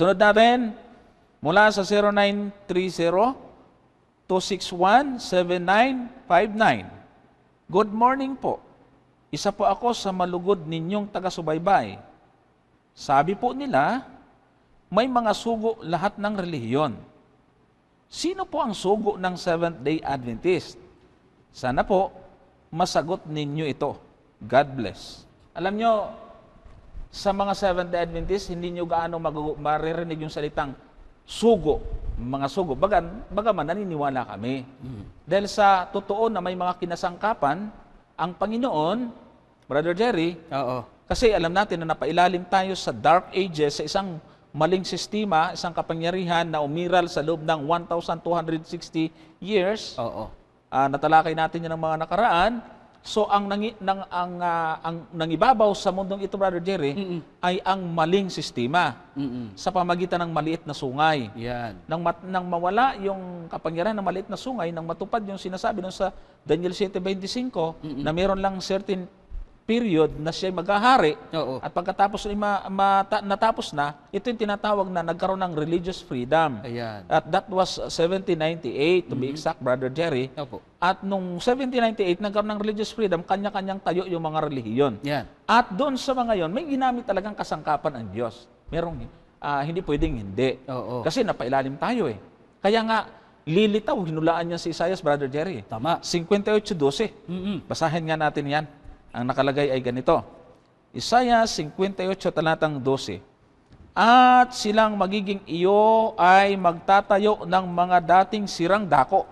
Sunod natin, mula sa 0930-261-7959. Good morning po. Isa po ako sa malugod ninyong taga-subaybay. Sabi po nila, may mga sugo lahat ng relihiyon. Sino po ang sugo ng Seventh-day Adventist? Sana po, masagot ninyo ito. God bless. Alam nyo, sa mga Seventh-day Adventist, hindi nyo gaano maririnig yung salitang sugo, mga sugo. Bagan, bagaman naniniwala kami. Dahil sa totoo na may mga kinasangkapan, ang Panginoon, Brother Jerry, Oo. kasi alam natin na napailalim tayo sa dark ages, sa isang maling sistema, isang kapangyarihan na umiral sa loob ng 1,260 years. Oo. Ah, natalakay natin yan ng mga nakaraan. So ang nangi, nang ang ah, ang nangibabaw sa mundong ito Brother Jerry ay ang maling sistema Mm-mm. sa pamagitan ng maliit na sungay. Yan. Nang, mat, nang mawala yung kapangyarihan ng maliit na sungay, nang matupad yung sinasabi dun sa Daniel 7.25 na meron lang certain period na siya maghahari Oo. at pagkatapos ay ma, mata- natapos na, ito yung tinatawag na nagkaroon ng religious freedom. Ayan. At that was 1798 to be exact, Brother Jerry. Opo. At nung 1798, nagkaroon ng religious freedom, kanya-kanyang tayo yung mga relihiyon. Yan. At doon sa mga yon, may ginamit talagang kasangkapan ang Diyos. Merong ah, hindi pwedeng hindi. Oo. Kasi napailalim tayo eh. Kaya nga, lilitaw, hinulaan niya si Isaiah, Brother Jerry. Tama. 58.12. Mm-mm. Basahin nga natin yan. Ang nakalagay ay ganito. Isaiah 58 talatang 12. At silang magiging iyo ay magtatayo ng mga dating sirang dako.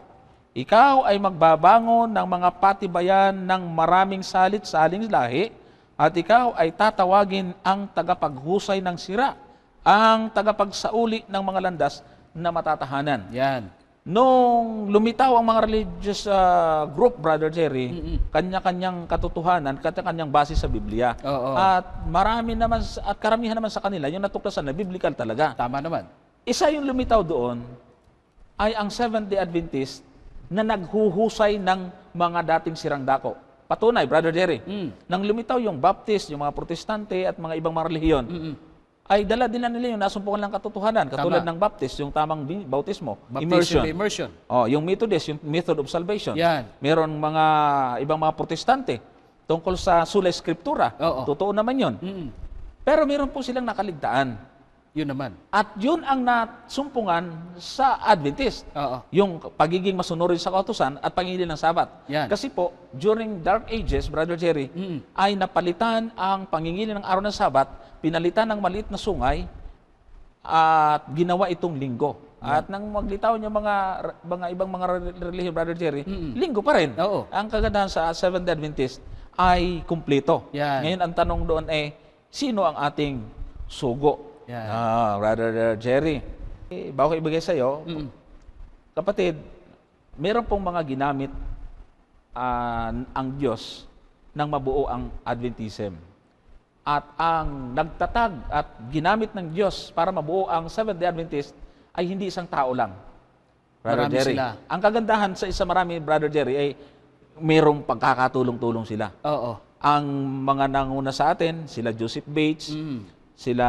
Ikaw ay magbabangon ng mga patibayan ng maraming salit-saling lahi at ikaw ay tatawagin ang tagapaghusay ng sira, ang tagapagsauli ng mga landas na matatahanan. Yan. Nung lumitaw ang mga religious ah, group, Brother Jerry, kanya-kanyang katotohanan, kanya-kanyang base sa Biblia. Oo. At marami naman, at karamihan naman sa kanila, yung natuklasan na biblical talaga. Tama naman. Isa yung lumitaw doon ay ang Seventh-day Adventist na naghuhusay ng mga dating sirang dako. Patunay, Brother Jerry, Mm. nang lumitaw yung Baptist, yung mga Protestante at mga ibang mga relihiyon, Mm-mm. Ay dala din na nila yung nasumpungan ng katotohanan. Katulad Tama. ng Baptist, yung tamang bautismo, Baptism, immersion. Immersion. Oh, yung Methodist, yung method of salvation. Yan. Meron mga ibang mga protestante tungkol sa sula escritura. Oo. Totoo naman 'yon. Mm-mm. Pero meron po silang nakaligtaan. Yun naman. At 'yun ang nasumpungan sa Adventist. Oo. Yung pagiging masunurin sa kautusan at pangingili ng sabat. Yan. Kasi po, during dark ages, Brother Jerry, Mm-mm. ay napalitan ang pangingili ng araw ng sabat, pinalitan ng maliit na sungay, at ginawa itong linggo. At nang maglitaw niya mga mga ibang mga relihiyon, Brother Jerry, linggo pa rin. Oo. Ang kagandahan sa Seventh-day Adventist ay kumpleto. Yan. Ngayon, ang tanong doon ay, sino ang ating sugo? Yan. Ah, Brother Jerry. Eh, bago ko ibigay sa'yo, Mm-mm. kapatid, meron pong mga ginamit ah, ang Diyos nang mabuo ang Adventism. At ang nagtatag at ginamit ng Diyos para mabuo ang Seventh-day Adventist ay hindi isang tao lang. Brother Marami Jerry. sila. Ang kagandahan sa isa marami, Brother Jerry, ay merong pagkakatulong-tulong sila. Oo. Ang mga nanguna sa atin, sila Joseph Bates, Mm. Sila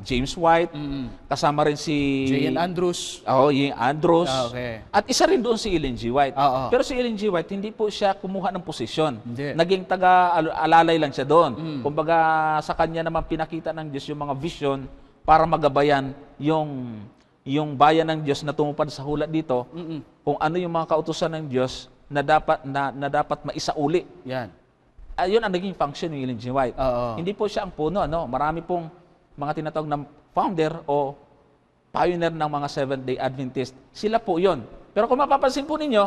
James White, Mm. kasama rin si... J.N. Andrews. Oo, yung Andros. Ah, okay. At isa rin doon si Ellen G. White. Oo. Pero si Ellen G. White, hindi po siya kumuha ng posisyon. Hindi. Naging taga-alalay lang siya doon. Mm. Kumbaga, sa kanya naman pinakita ng Diyos yung mga vision para magabayan yung yung bayan ng Diyos na tumupad sa hula dito, Mm-mm. kung ano yung mga kautusan ng Diyos na dapat na, na dapat maisauli. Yan. Ayun ang naging function ni Ellen G. White. Oo. Hindi po siya ang puno, ano? Marami pong mga tinatawag na founder o pioneer ng mga Seventh-day Adventist. Sila po 'yon. Pero kung mapapansin po ninyo,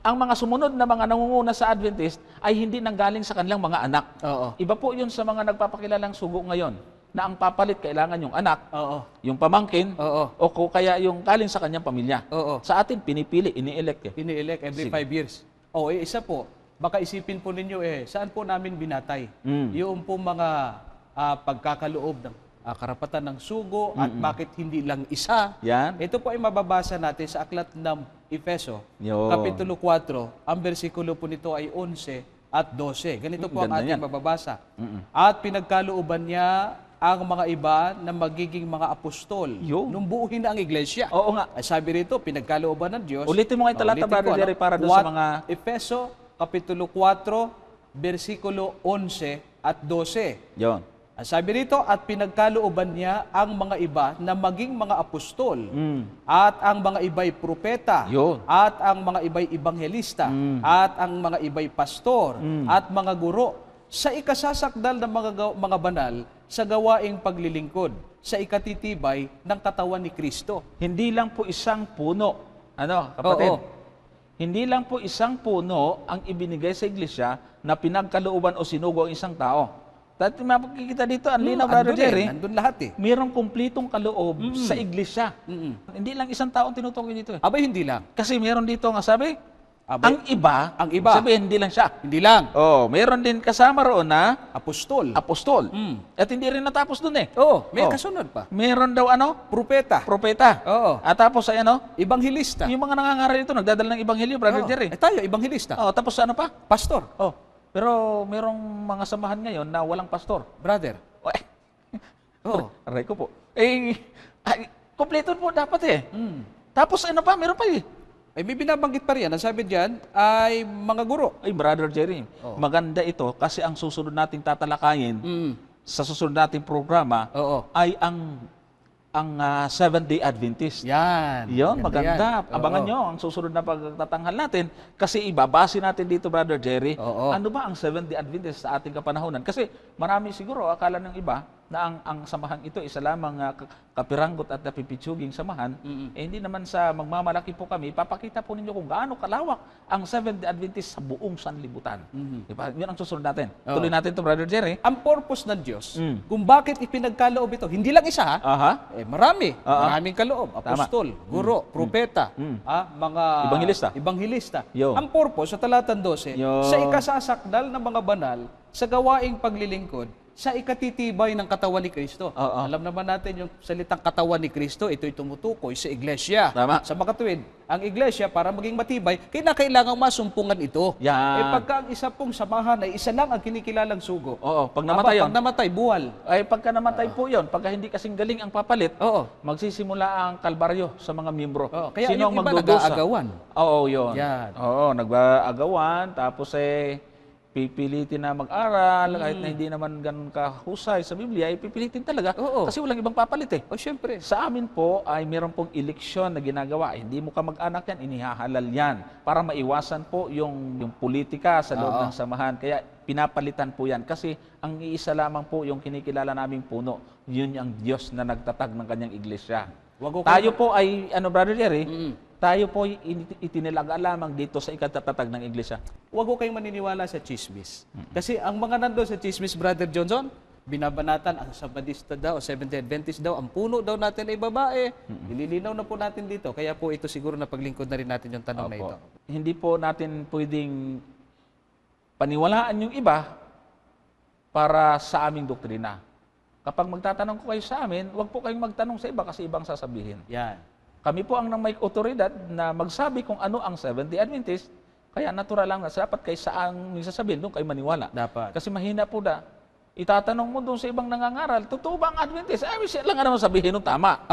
ang mga sumunod na mga nangunguna sa Adventist ay hindi nanggaling sa kanilang mga anak. Oo. Iba po 'yun sa mga nagpapakilalang sugo ngayon na ang papalit kailangan yung anak, Oo. yung pamangkin, Oo. o ko kaya yung galing sa kanyang pamilya. Oo. Sa atin, pinipili, ini-elect eh. Ini-elect every Sige. five years. O, eh, isa po, baka isipin po ninyo eh, saan po namin binatay? Mm. Yung po mga ah, pagkakaloob ng ah, karapatan ng sugo at bakit hindi lang isa. Yan. Ito po ay mababasa natin sa aklat ng Efeso, Yun. Kapitulo 4. Ang bersikulo po nito ay 11 at 12. Ganito po ang ating yan. mababasa. Mm-mm. At pinagkalooban niya ang mga iba na magiging mga apostol. Yun. Nung buuhin na ang iglesia. Oo nga. Ay sabi rito, pinagkalooban ng Diyos. Ulitin mo nga yung talata, Brother ano? Jerry, para doon sa mga- Efeso, Kapitulo 4, versikulo 11 at 12. Yon. Ang sabi rito, at pinagkalooban niya ang mga iba na maging mga apostol, Mm. at ang mga iba'y propeta, Yun. at ang mga iba'y ebanghelista, Mm. at ang mga iba'y pastor, at mga guro, sa ikasasakdal ng mga, mga banal sa gawaing paglilingkod, sa ikatitibay ng katawan ni Kristo. Hindi lang po isang puno. Ano, kapatid? Oo. Hindi lang po isang puno ang ibinigay sa iglesia na pinagkalooban o sinugo ang isang tao. Dati mapakikita dito, ang linaw, Hmm, Brother eh, Jerry, Andun lahat eh. mayroong kumplitong kaloob sa iglesia. Mm-mm. Hindi lang isang tao ang tinutukoy dito. Eh. Abay, hindi lang. Kasi meron dito nga sabi, Abay, ang iba, Ang iba. sabi hindi lang siya. hindi lang. Oh, meron din kasama roon na Apostol. apostol. Mm. At hindi rin natapos dun eh. Oo, may Oh. kasunod pa. Meron daw ano? Propeta. Propeta. Oo. At tapos ay ano? Ebanghilista. Yung mga nangangaral ito, nagdadala ng ebanghelyo, Brother Oo. Jerry. Eh, tayo, ebanghilista. Oh, tapos ano pa? Pastor. Oh, pero merong mga samahan ngayon na walang pastor. Brother. Oh, eh, Oo. aray ko po. Eh, ay, kompleto po dapat eh. Mm. Tapos ano pa? Meron pa eh. Eh, may binabanggit pa riyan. Ang sabi diyan ay mga guro. Ay, Brother Jerry, Oh. maganda ito kasi ang susunod nating tatalakayin Mm. sa susunod nating programa Oo. ay ang ang ah, Seventh-day Adventist. Yan. Yon, maganda. yan. Abangan Oo. nyo ang susunod na pagtatanghal natin kasi ibabase natin dito, Brother Jerry, Oo. ano ba ang Seventh-day Adventist sa ating kapanahonan? Kasi marami siguro akala ng iba na ang, ang samahan ito isa lamang ka- kapiranggot at napipitsuging samahan. Eh, hindi naman sa magmamalaki po kami, papakita po ninyo kung gaano kalawak ang Seventh-day Adventist sa buong sanlibutan. Di ba? Yun ang susunod natin. Oo. Tuloy natin to Brother Jerry. Ang purpose ng Diyos, Mm. kung bakit ipinagkaloob ito, hindi lang isa ha, Aha. eh, marami. Oo. Maraming kaloob. Apostol, guro, propeta, Mm. ah, mga ebanghilista. Yo. Ang purpose sa talatang 12, Yo. sa ikasasakdal ng mga banal, sa gawaing paglilingkod, sa ikatitibay ng katawan ni Kristo. Oo. Alam naman natin yung salitang katawan ni Kristo, ito'y tumutukoy sa iglesia. Tama. Sa makatuwid, ang iglesia, para maging matibay, kailangan masumpungan ito. Yan. Eh pagka ang isa pong samahan ay isa lang ang kinikilalang sugo. Oo, pag namatay Aba, yun. Pag namatay, buwal. Ay, pagka namatay po yun, pagka hindi kasing galing ang papalit, Oo. magsisimula ang kalbaryo sa mga miyembro. Oo, kaya Sino yung ang iba magdudusa? nag-aagawan. Oo, yun. Yan. Oo, nag-aagawan, tapos eh, pipilitin na mag-aral, kahit na hindi naman ganun kahusay sa Biblia, ay pipilitin talaga. Oo. Kasi walang ibang papalit eh. O syempre. Sa amin po ay meron pong eleksyon na ginagawa. Hindi mo ka mag-anak yan, inihahalal yan. Para maiwasan po yung, yung politika sa loob Oo. ng samahan. Kaya pinapalitan po yan. Kasi ang iisa lamang po yung kinikilala naming puno. Yun ang Diyos na nagtatag ng kanyang iglesia. Wag ko Tayo po ay, ano brother Jerry, Mm. Tayo po itinilaga lamang dito sa ikatatag ng iglesia. Huwag ko kayong maniniwala sa chismis. Kasi ang mga nando sa chismis, Brother Johnson, binabanatan ang Sabadista daw, Seventh-day Adventist daw, ang puno daw natin ay babae. Nililinaw na po natin dito. Kaya po ito siguro na paglingkod na rin natin yung tanong na ito. Opo. Hindi po natin pwedeng paniwalaan yung iba para sa aming doktrina. Kapag magtatanong ko kayo sa amin, huwag po kayong magtanong sa iba kasi ibang sasabihin. Yan. Kami po ang nang may otoridad na magsabi kung ano ang Seventh-day Adventist, kaya natural lang na dapat kayo sa ang sasabihin, doon kayo maniwala. Dapat. Kasi mahina po na, itatanong mo doon sa ibang nangangaral, totoo ba ang Adventist? Siya lang nga naman sabihin nung tama.